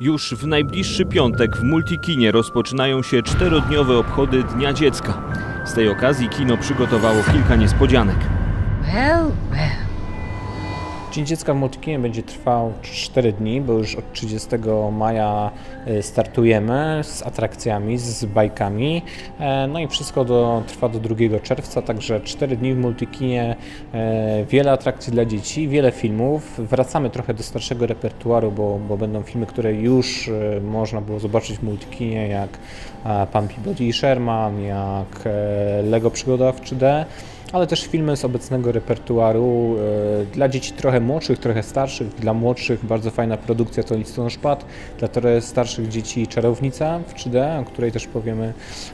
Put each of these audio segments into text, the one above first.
Już w najbliższy piątek w Multikinie rozpoczynają się czterodniowe obchody Dnia Dziecka. Z tej okazji kino przygotowało kilka niespodzianek. Well, well. Dzień Dziecka w Multikinie będzie trwał 4 dni, bo już od 30 maja e, startujemy z atrakcjami, z bajkami. E, No i wszystko do, trwa do 2 czerwca, także 4 dni w Multikinie, e, wiele atrakcji dla dzieci, wiele filmów. Wracamy trochę do starszego repertuaru, bo, bo będą filmy, które już e, można było zobaczyć w Multikinie, jak e, Pan Peabody i Sherman, jak e, Lego Przygoda w 3D ale też filmy z obecnego repertuaru e, dla dzieci trochę młodszych, trochę starszych. Dla młodszych bardzo fajna produkcja to Listonoszpad, dla trochę starszych dzieci Czarownica w 3D, o której też powiemy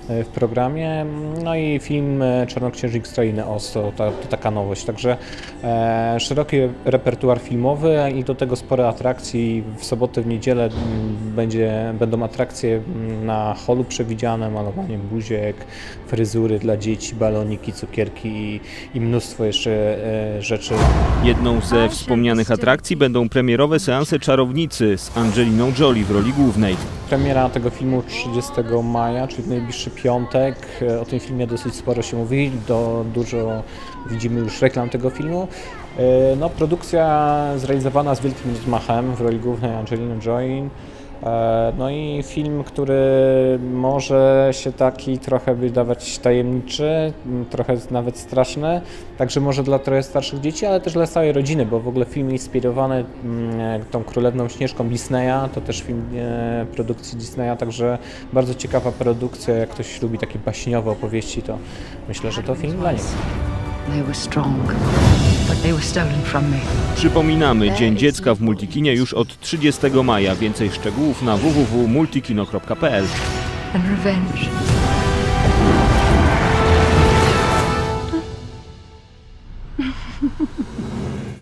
e, w programie. No i film e, Czarnoksiężnik z Krainy Oz, to, to taka nowość. Także szeroki repertuar filmowy i do tego sporo atrakcji. W sobotę, w niedzielę będzie, będą atrakcje na holu przewidziane, malowanie buziek, fryzury dla dzieci, baloniki, cukierki i, i mnóstwo jeszcze e, rzeczy. Jedną ze wspomnianych atrakcji będą premierowe seanse Czarownicy z Angeliną Jolie w roli głównej. Premiera tego filmu 30 maja, czyli w najbliższy piątek. E, O tym filmie dosyć sporo się mówi, do, dużo widzimy już reklam tego filmu. E, No, produkcja zrealizowana z wielkim rozmachem w roli głównej Angelina Jolie. E, No i film, który może się taki trochę wydawać tajemniczy, trochę nawet straszny, także może dla trochę starszych dzieci, ale też dla całej rodziny, bo w ogóle film inspirowany tą królewną Śnieżką Disneya, to też film e, produkcji Disneya, także bardzo ciekawa produkcja, jak ktoś lubi takie baśniowe opowieści, to myślę, że to film dla niego. They were strong, Przypominamy, Dzień Dziecka w Multikinie już od 30 maja. Więcej szczegółów na www.multikino.pl.